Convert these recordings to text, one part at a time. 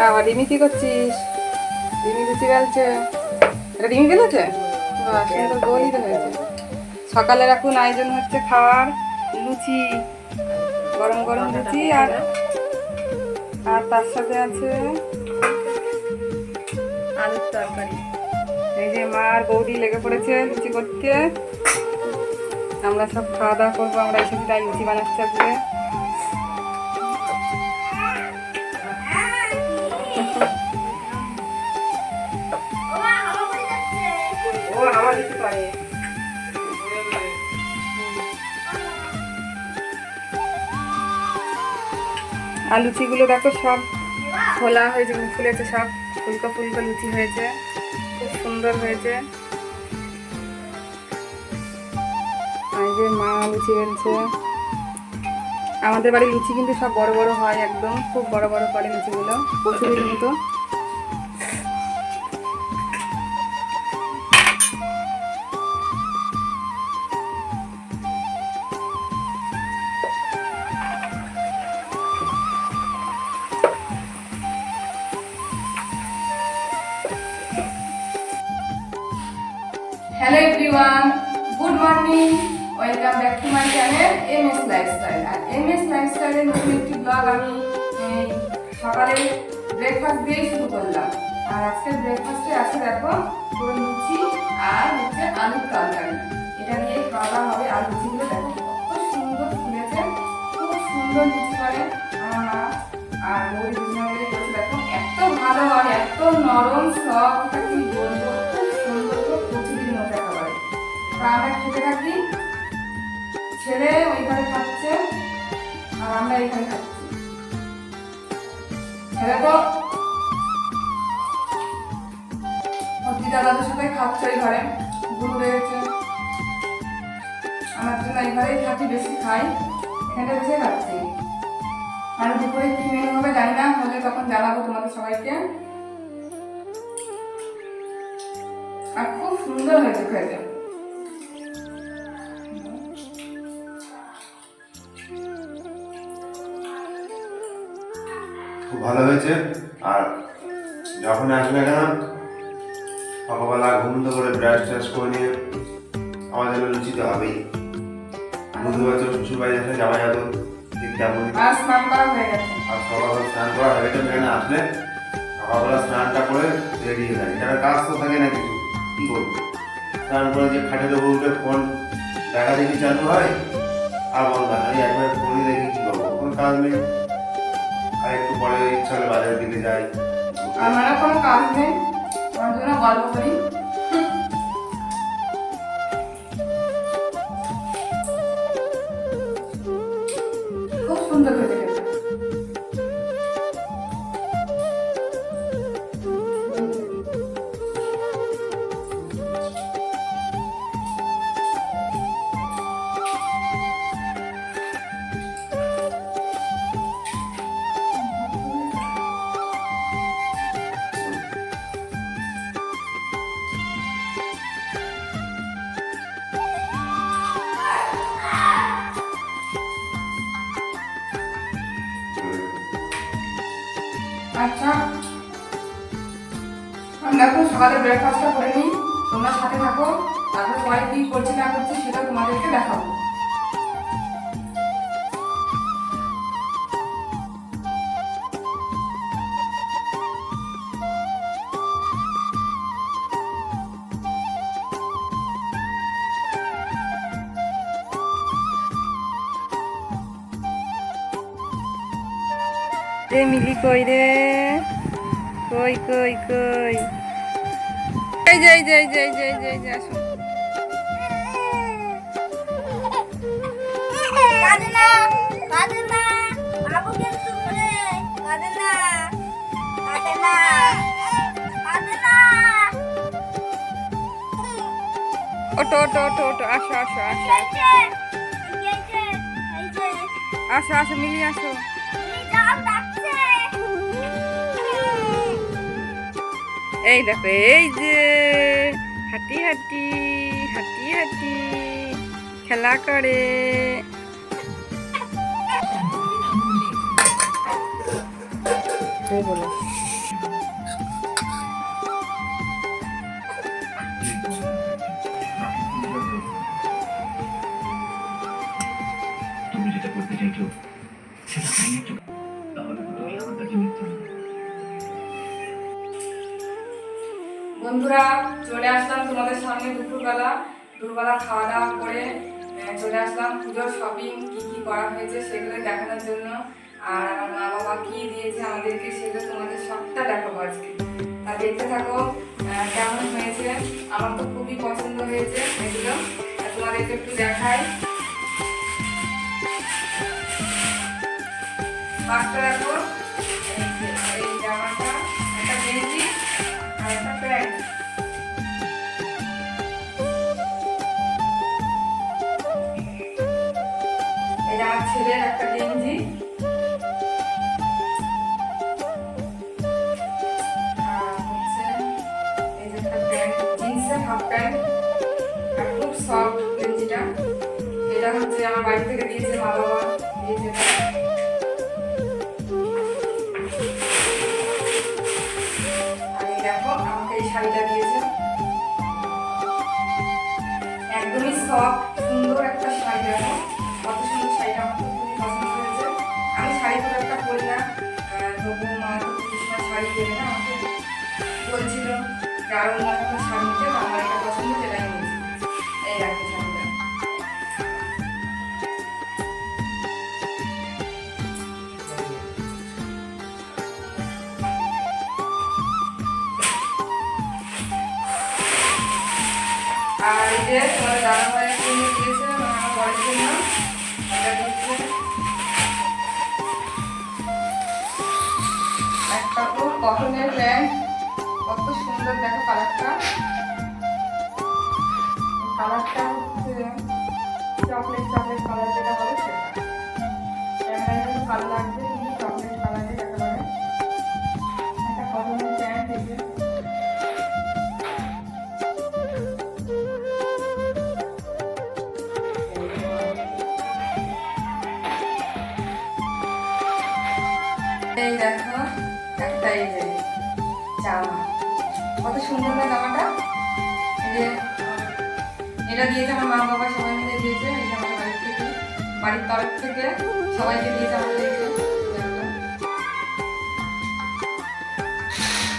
আবার রিমি কি করছিস? রিমি লুচি গেলছে এটা রিমি সুন্দর গোলই হয়েছে। সকালের এখন আয়োজন হচ্ছে খাওয়ার। লুচি গরম গরম লুচি আর আর তার সাথে আছে আলুর তরকারি। এই যে মা আর বৌদি লেগে পড়েছে লুচি করতে। আমরা সব খাওয়া দাওয়া করব আমরা এসে তাই লুচি বানাচ্ছি আজকে। আর লুচিগুলো দেখো সব খোলা হয়েছে ফুলেছে সব। ফুলকো ফুলকো লুচি হয়েছে, খুব সুন্দর হয়েছে। যে মা লুচি বেলছে আমাদের বাড়ির লুচি কিন্তু সব বড় বড় হয় একদম, খুব বড় বড় করে লুচিগুলো, কচুরির মতো। Everyone good morning welcome back to my channel M S lifestyle R M S লাইফস্টাইলের নতুন একটি ব্লগ আমি সকালে ব্রেকফাস্ট দিয়েই শুরু করলাম। আর আজকের ব্রেকফাস্টে আছে দেখো পুরো লুচি আর হচ্ছে আলুর তরকারি। এটা দিয়ে খাওয়া হবে আর লুচিগুলো দেখো কত সুন্দর ফুলেছে, খুব সুন্দর লুচি করে। আমার মা আর ওই দুজনে দেখো এত ভালো হয়, এত নরম, সব। আমরা খেতে থাকি। ছেলে ওইখানে খাচ্ছে আর আমরা এখানে খাচ্ছি ছেলে তো ওর দিদা সাথে খাচ্ছে ওই ঘরে গুরু রয়েছে আমার জন্য এই ঘরেই থাকি, বেশি খাই। এখানে বসে খাচ্ছি। আর দুপুরে কি মেনু হবে জানি না, হলে তখন জানাব তোমাদের সবাইকে। আর খুব সুন্দর হয়েছে খেতে। ভালো হয়েছে। আর যখন আসবে কেন সকালবেলা ঘুম তো করে ব্রাশ ট্রাশ করে নিয়ে আমাদের লুচি তো হবেই। বুঝতে পারছ শ্বশুর বাড়ি আসলে জামা যাব। ঠিক তেমন আর স্নান করা হয়ে গেছে। আর সকালবেলা স্নান করা হয়ে গেছে এখানে আসলে সকালবেলা স্নানটা করে রেডি হয়ে থাকে কাজ তো থাকে না কিছু কী করব? স্নান করে যে খাটের উপর উঠে ফোন দেখা দেখি চালু হয় আর বন্ধ হয় একবার ফোনই দেখি কী করব? কোনো কাজ নেই। আর একটু পরে ইচ্ছা হলে বাজারের দিকে যাই। আমার কোনো কাজ নেই। আমার জন্য গল্প করি। আচ্ছা। আমি দেখো, সকালে ব্রেকফাস্টটা করে নিই। তোমরা সাথে থাকো, তারপর পরে কী করছি না করছি সেটা তোমাদেরকে দেখাবো। এ মিলি কই রে? কই কই কই? এই যাই যাই যাই যাই যাই যাই আসো। ওটো ওটো ওটো ওটো আসো আসো আসো। আসো আসো মিলি আসো। এই দেখো এই যে হাঁটি হাঁটি হাঁটি হাঁটি খেলা করে। চলে আসলাম তোমাদের সামনে দুপুরবেলা। দুপুরবেলা খাওয়া দাওয়া করে চলে আসলাম পুজোর শপিং কি কি করা হয়েছে সেগুলো দেখানোর জন্য। আর আমার মা বাবা কি দিয়েছে আমাদেরকে সেগুলো তোমাদের সবটা দেখাবো আজকে। তা দেখতে থাকো কেমন হয়েছে? আমার তো খুবই পছন্দ হয়েছে, এগুলো। তোমাদেরকে একটু দেখাই। মাছটা দেখো। এই জামাটা একটা গেঞ্জি আর একটা প্যান্ট। ছেলের একটা গেঞ্জি। প্যান্ট আর খুব সফট গেঞ্জিটা। এটা হচ্ছে আমার বাড়ি থেকে শাড়িটা একদমই সফট সুন্দর একটা শাড়ি, দেখো। বলছিল যে আরও অন্য একটা একটা পছন্দ সেটাই নিয়েছি এই দেখো শাড়িটা আর এই যে তোমার দাদা ভাই কিনে আমার বড়ের জন্য। কটনের প্যান্ট কত সুন্দর, দেখো কালারটা। কালারটা হচ্ছে চকলেট চকলেট কালার যেটা হবে সেটা। ক্যামেরায় কিন্তু ভালো লাগবে এই দেখো। একটা এই জামা কত সুন্দর না জামাটা? এটা দিয়েছে আমার মা বাবা, সবাই মিলে দিয়েছে। এই যে আমাদের বাড়ির থেকে, বাড়ির তরফ থেকে সবাইকে দিয়েছে আমাদের এই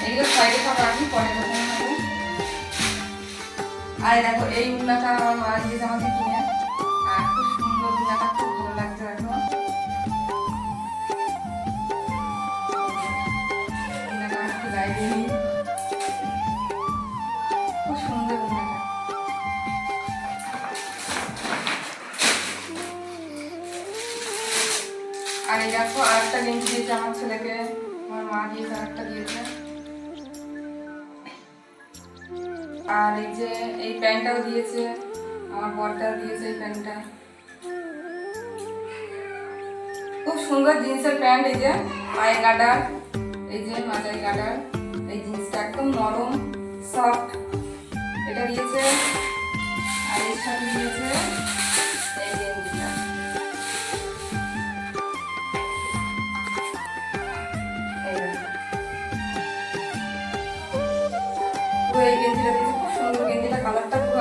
এইগুলো সাইডে সব রাখি, পরে আর দেখো, এই উন্নাটা আমার মা দিয়েছে আমাকে কিনে। আর এই দেখো আর একটা গেঞ্জি দিয়েছে আমার ছেলেকে। আমার মা দিয়েছে আর একটা দিয়েছে। আর এই যে, এই প্যান্টটাও দিয়েছে। আমার বরটাও দিয়েছে এই প্যান্টটা। খুব সুন্দর জিন্সের প্যান্ট এই যে, পায়ে গার্ডার। এই যে মাথায় গার্ডার। এই জিন্সটা একদম নরম, সফট। এটা দিয়েছে। আর এর সাথে দিয়েছে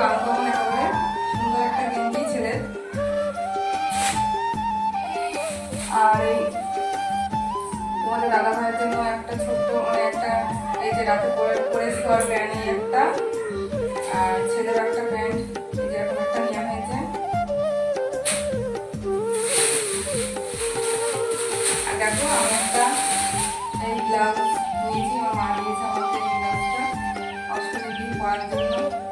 আনকমন সুন্দর একটা গেঞ্জি ছেলের আর এই তোমাদের দাদা ভাইয়ের জন্য একটা ছোট্ট মানে একটা, এই যে রাতে পরে পরে একটা। আর ছেলের একটা প্যান্ট একটা নেওয়া হয়েছে। আর দেখো, আমি একটা, এই ব্লাউজ নিয়েছি, আমার মা দিয়েছে আমাকে এই ব্লাউজটা অষ্টমীর দিন পরার জন্য।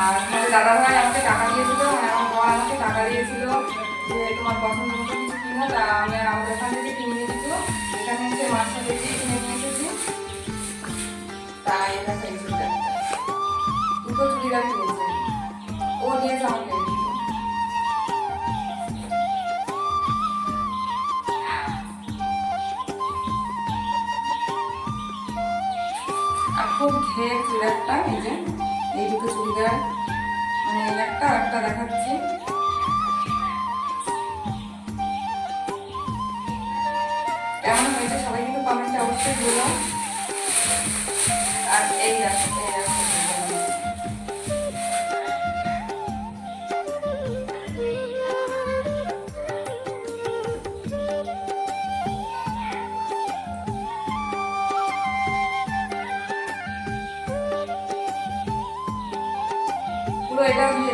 আর তোমাদের দাদা ভাই আমাকে টাকা দিয়েছিল মানে আমার বর আমাকে টাকা দিয়েছিল যে তোমার পছন্দ মতো কিছু কিনো, তা আমি আমাদের এখান থেকে কিনে নিয়ে এখানে এসে মাছটা দেখে কিনে নিয়ে এসেছি। তাই এটা পেয়েছিল দুটো চুড়িদার কিনেছে। ও দিয়েছে আমাকে। খুব ঘের চুড়িদারটা যে। এই দুটো চুড়িদার। মানে একটা একটা দেখাচ্ছি। কেমন হয়েছে সবাই কিন্তু কমেন্টে অবশ্যই বলো। আর এই এই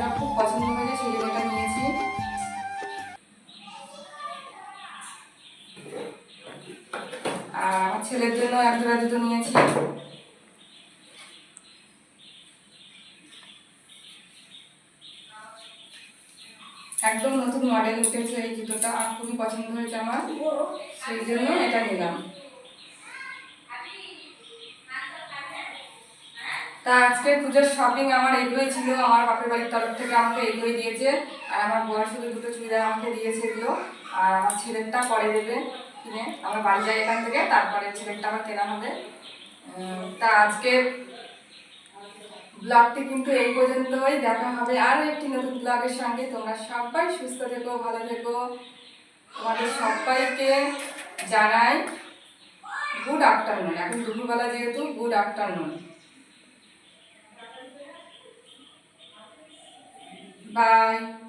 জুতোটা খুব পছন্দ হয়েছে সেই জন্য নিয়েছি। আর ছেলের জন্য এক জোড়া জুতো নিয়েছি। একদম নতুন মডেল উঠেছে এই জুতোটা, আর খুবই পছন্দ হয়েছে আমার, সেই জন্য এটা নিলাম। তা আজকে পুজোর শপিং আমার এগুলোই ছিল, আমার বাপের বাড়ির তরফ থেকে আমাকে এগুলোই দিয়েছে, আর আমার বয়স শুধু দুটো চুড়িদার আমাকে দিয়েছে এগুলো, আর আমার ছেলেরটা পরে দেবে কিনে, আমার বাড়ি যাই এখান থেকে, তারপরে ছেলেরটা আমার কেনা হবে। তা আজকে ব্লগটি কিন্তু এই পর্যন্তই, দেখা হবে আরও একটি নতুন ব্লগের সঙ্গে। তোমরা সবাই সুস্থ থেকো, ভালো থেকো। তোমাদের সবাইকে জানাই গুড আফটারনুন এখন দুপুরবেলা যেহেতু গুড আফটারনুন Bye.